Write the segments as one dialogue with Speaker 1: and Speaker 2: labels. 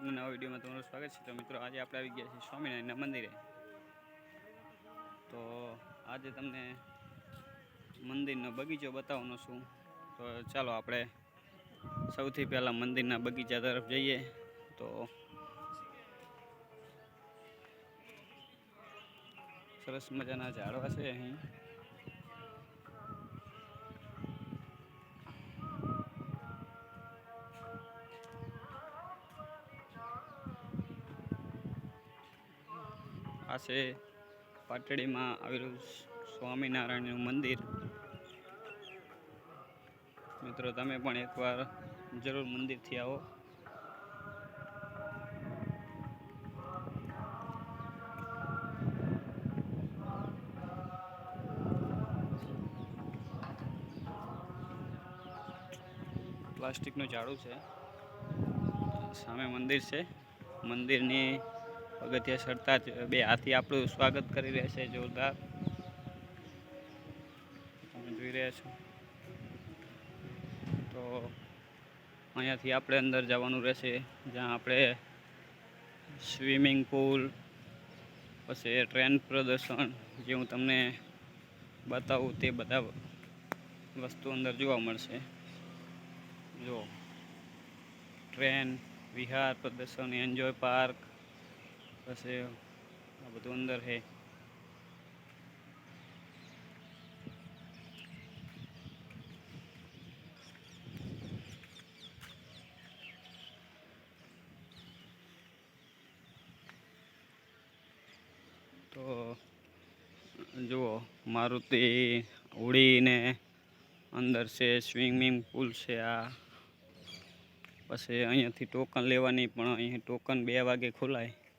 Speaker 1: આજના નવા વિડીયોમાં તમારું સ્વાગત છે. તો મિત્રો, આજે આપણે આવી ગયા છીએ સ્વામિનારાયણના મંદિરે. તો આજે તમને મંદિરનો બગીચો બતાવવાનો છું. તો ચાલો આપણે સૌથી પહેલાં મંદિરના બગીચા તરફ જઈએ. તો સરસ મજાના ઝાડવા છે અહીં. છે પાટડીમાં આવેલું સ્વામિનારાયણનું મંદિર. મિત્રો, તમે પણ એકવાર જરૂર મંદિરથી આવો. પ્લાસ્ટિકનું ઝાડું છે. સામે મંદિર છે. મંદિરની પગથિયા સરતા જ બે હાથી આપણું સ્વાગત કરી રહ્યા છે, જોરદાર. તમે જોઈ રહ્યા છો. તો અહીંયાથી આપણે અંદર જવાનું રહેશે, જ્યાં આપણે સ્વિમિંગ પુલ, પછી ટ્રેન પ્રદર્શન જે હું તમને બતાવું તે બધા વસ્તુ અંદર જોવા મળશે. જો, ટ્રેન, વિહાર પ્રદર્શન, એન્જોય પાર્ક પછી આ બધું અંદર છે તો, જુઓ, મારુતિ ઉડીને અંદર છે, સ્વિમિંગ પુલ છે આ. પછી અહીંયાથી ટોકન લેવાની, પણ અહીં ટોકન બે વાગે ખોલાય.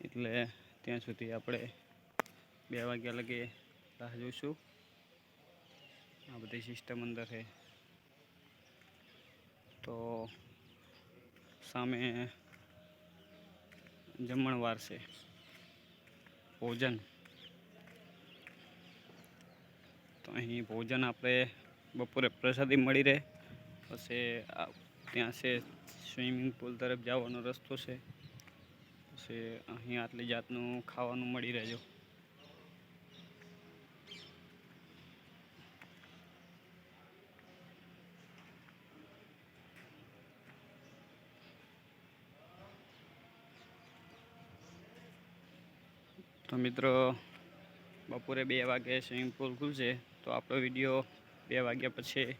Speaker 1: એટલે ત્યાં સુધી આપણે બે વાગ્યા લગે રાહ જોઈશું. આ બધી સિસ્ટમ અંદર છે. તો સામે જમણવાર છે. ભોજન. તો અહીં ભોજન આપણે બપોરે પ્રસાદી મળી રહે. પછી ત્યાં છે સ્વિમિંગ પુલ તરફ જવાનો રસ્તો છે. પછી અહીં આટલી જાતનું ખાવાનું મળી રહેજો. તો મિત્રો, બપોરે બે વાગે સ્વિમિંગ પુલ ખુલશે, તો આપણો વીડિયો બે વાગ્યા પછી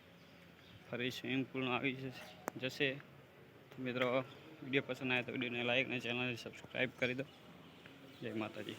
Speaker 1: ફરી સ્વિમિંગ પુલનો આવી જશે- જશે. તો મિત્રો વીડિયો પસંદ આવે તો વિડીયોને લાઇક અને ચેનલને સબસ્ક્રાઈબ કરી દો. જય માતાજી.